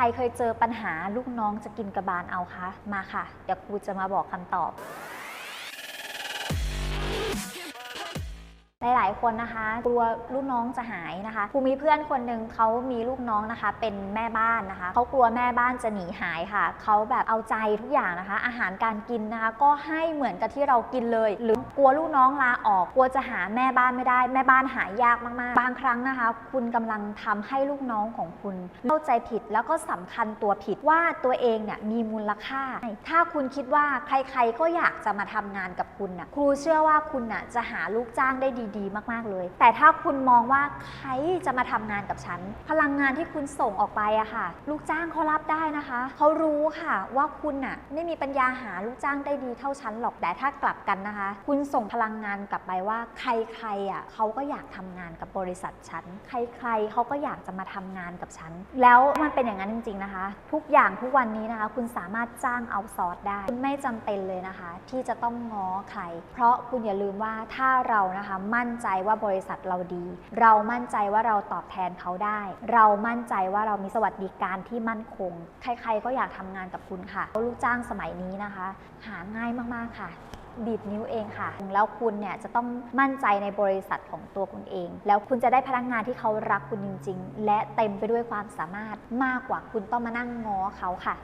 รเคยเจอปัญหาลูกน้องจะกินกระบาลเอาคะ มาค่ะ เดี๋ยวครูจะมาบอกคำตอบ หลายๆ คนนะคะ กลัวลูกน้องจะหายนะคะครูมีเพื่อนคนหนึ่งเขามีลูกน้องนะคะ เป็นแม่บ้านนะคะเขากลัวแม่บ้านจะหนีหายค่ะเขาแบบเอาใจทุกอย่างนะคะ อาหารการกินนะคะ ก็ให้เหมือนกับที่เรากินเลย หรือกลัวลูกน้องลาออก กลัวจะหาแม่บ้านไม่ได้ แม่บ้านหายากมากๆ บางครั้งนะคะ คุณกำลังทำให้ลูกน้องของคุณเข้าใจผิดแล้วก็สำคัญตัวผิดว่าตัวเองเนี่ยมีมูลค่า ถ้าคุณคิดว่าใครๆก็อยากจะมาทำงานกับคุณน่ะครูเชื่อว่าคุณน่ะจะหาลูกจ้างได้ดีๆมากๆเลย แต่ถ้าคุณมองว่าใครจะมาทำงานกับฉัน พลังงานที่คุณส่งออกไปอะค่ะ ลูกจ้างเขารับได้นะคะเขารู้ค่ะว่าคุณน่ะไม่มีปัญญาหาลูกจ้างได้ดีเท่าฉันหรอกแต่ถ้ากลับกันนะคะ คุณส่งพลังงานกลับไปว่า ใครๆอะเขาก็อยากทำงานกับบริษัทฉันใครๆเขาก็อยากจะมาทำงานกับฉันแล้วมันเป็นอย่างนั้นจริง ๆนะคะ ทุกอย่างทุกวันนี้นะคะ คุณสามารถจ้างเอาซอร์สได้ คุณไม่จำเป็นเลยนะคะ ที่จะต้องง้อใคร เพราะคุณอย่าลืมว่าถ้าเรานะคะมั่ั่นใจว่าบริษัทเราดี เรามั่นใจว่าเราตอบแทนเขาได้ เรามั่นใจว่าเรามีสวัสดิการที่มั่นคง ใคร ๆ ก็อยากทำงานกับคุณค่ะลูกจ้างสมัยนี้นะคะ หาง่ายมากๆค่ะดีดนิ้วเองค่ะ แล้วคุณเนี่ยจะต้องมั่นใจในบริษัทของตัวคุณเอง แล้วคุณจะได้พนักงานที่เขารักคุณจริง ๆ และเต็มไปด้วยความสามารถมากกว่าคุณต้องมานั่งง้อเขาค่ะ